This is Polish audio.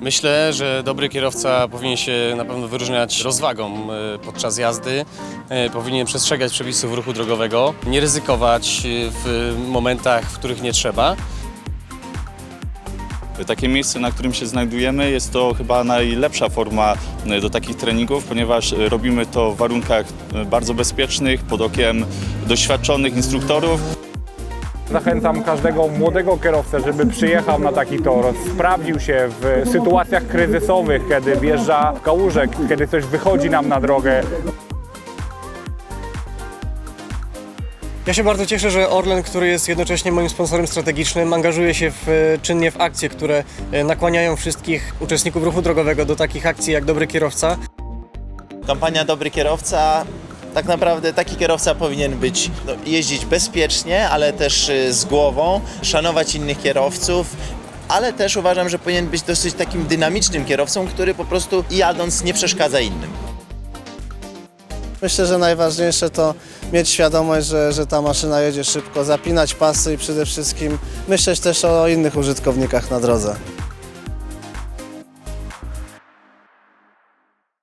Myślę, że dobry kierowca powinien się na pewno wyróżniać rozwagą e, podczas jazdy, e, powinien przestrzegać przepisów ruchu drogowego, nie ryzykować e, w momentach, w których nie trzeba. Takie miejsce, na którym się znajdujemy, jest to chyba najlepsza forma do takich treningów, ponieważ robimy to w warunkach bardzo bezpiecznych, pod okiem doświadczonych instruktorów. Zachęcam każdego młodego kierowcę, żeby przyjechał na taki tor, sprawdził się w sytuacjach kryzysowych, kiedy wjeżdża w kałużek, kiedy coś wychodzi nam na drogę. Ja się bardzo cieszę, że Orlen, który jest jednocześnie moim sponsorem strategicznym, angażuje się w, czynnie w akcje, które e, nakłaniają wszystkich uczestników ruchu drogowego do takich akcji jak dobry kierowca. Kampania Dobry Kierowca. Tak naprawdę taki kierowca powinien być, no, jeździć bezpiecznie, ale też y, z głową, szanować innych kierowców, ale też uważam, że powinien być dosyć takim dynamicznym kierowcą, który po prostu jadąc nie przeszkadza innym. Myślę, że najważniejsze to mieć świadomość, że, że ta maszyna jedzie szybko, zapinać pasy i przede wszystkim myśleć też o innych użytkownikach na drodze.